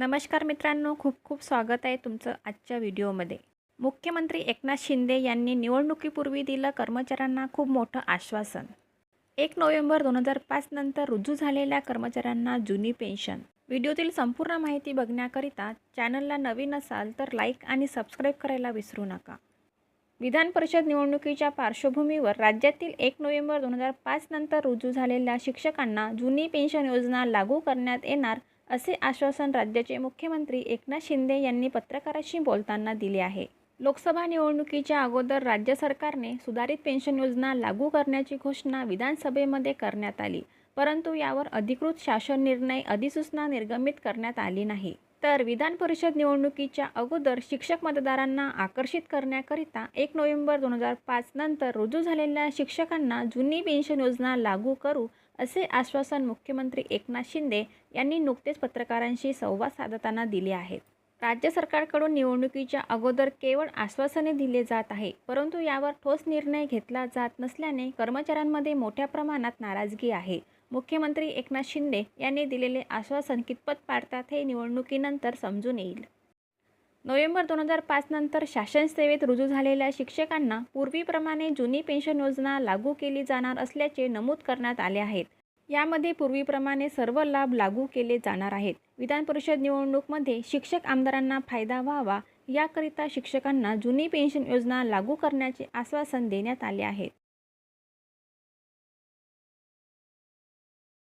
नमस्कार मित्रांनो खूप खूप स्वागत आहे तुमचं आजच्या व्हिडिओमध्ये. मुख्यमंत्री एकनाथ शिंदे यांनी निवडणुकीपूर्वी दिलं कर्मचाऱ्यांना खूप मोठं आश्वासन. एक नोव्हेंबर दोन हजार पाच नंतर रुजू झालेल्या कर्मचाऱ्यांना जुनी पेन्शन. व्हिडिओतील संपूर्ण माहिती बघण्याकरिता चॅनलला नवीन असाल तर लाईक आणि सबस्क्राईब करायला विसरू नका. विधान परिषद निवडणुकीच्या पार्श्वभूमीवर राज्यातील एक नोव्हेंबर दोन हजार पाच नंतर रुजू झालेल्या शिक्षकांना जुनी पेन्शन योजना लागू करण्यात येणार असे आश्वासन राज्याचे मुख्यमंत्री एकनाथ शिंदे यांनी पत्रकाराशी बोलताना दिले आहे. लोकसभा निवडणुकीच्या अगोदर राज्य सरकारने सुधारित पेन्शन योजना लागू करण्याची घोषणा विधानसभेमध्ये करण्यात आली परंतु यावर अधिकृत शासन निर्णय अधिसूचना निर्गमित करण्यात आली नाही. तर विधान परिषद निवडणुकीच्या अगोदर शिक्षक मतदारांना आकर्षित करण्याकरिता एक नोव्हेंबर दोन हजार पाच नंतर रुजू झालेल्या शिक्षकांना जुनी पेन्शन योजना लागू करू असे आश्वासन मुख्यमंत्री एकनाथ शिंदे यांनी नुकतेच पत्रकारांशी संवाद साधताना दिले आहेत. राज्य सरकारकडून निवडणुकीच्या अगोदर केवळ आश्वासने दिले जात आहे परंतु यावर ठोस निर्णय घेतला जात नसल्याने कर्मचाऱ्यांमध्ये मोठ्या प्रमाणात नाराजगी आहे. मुख्यमंत्री एकनाथ शिंदे यांनी दिलेले आश्वासन कितपत पाडतात हे निवडणुकीनंतर समजून येईल. नोव्हेंबर दोन हजार पाच नंतर शासन सेवेत रुजू झालेल्या शिक्षकांना पूर्वीप्रमाणे जुनी पेन्शन योजना लागू केली जाणार असल्याचे नमूद करण्यात आले आहेत. यामध्ये पूर्वीप्रमाणे सर्व लाभ लागू केले जाणार आहेत. विधान परिषद निवडणूकमध्ये शिक्षक आमदारांना फायदा व्हावा याकरिता शिक्षकांना जुनी पेन्शन योजना लागू करण्याचे आश्वासन देण्यात आले आहे.